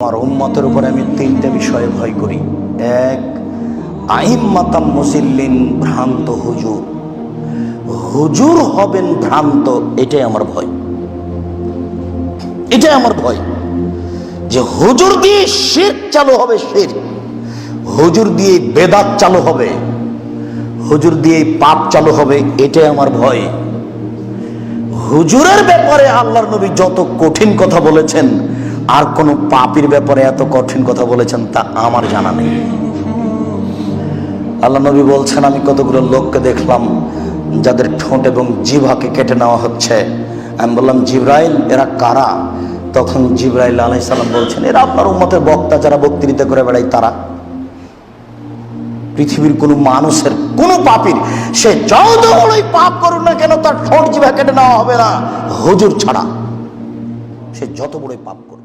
আমার উম্মতের উপরে আমি তিনটে বিষয়ে ভয় করি। এক আহিম্মাতাম মুসিল্লিন ভ্রান্ত হুজুর। হুজুর হবেন ভ্রান্ত, এটাই আমার ভয়। এটাই আমার ভয়। যে হুজুর দিয়ে শির চালু হবে শির। হুজুর দিয়ে বেদাত চালু হবে। হুজুর দিয়ে পাপ চালু হবে, এটাই আমার ভয়। হুজুরের ব্যাপারে আল্লাহর নবী যত কঠিন কথা বলেছেন আর কোন পাপির ব্যাপারে এত কঠিন কথা বলেছেন তা আমার জানা নেই। আল্লাহ নবী বলছেন, আমি কতগুলো লোককে দেখলাম যাদের ঠোঁট এবং জিভাকে কেটে নেওয়া হচ্ছে। আমি বললাম, জিব্রাইল, এরা কারা? তখন জিব্রাইল আলাই সালাম বলছেন, এরা আপনার উম্মতের বক্তা যারা বক্তৃতা করে বেড়ায় তারা। পৃথিবীর কোনো মানুষের, কোনো পাপির, সে যত বড়ই পাপ করুক না কেন তার ঠোঁট জিভা কেটে নেওয়া হবে না। হুজুর ছাড়া সে যত বড়ই পাপ করুক।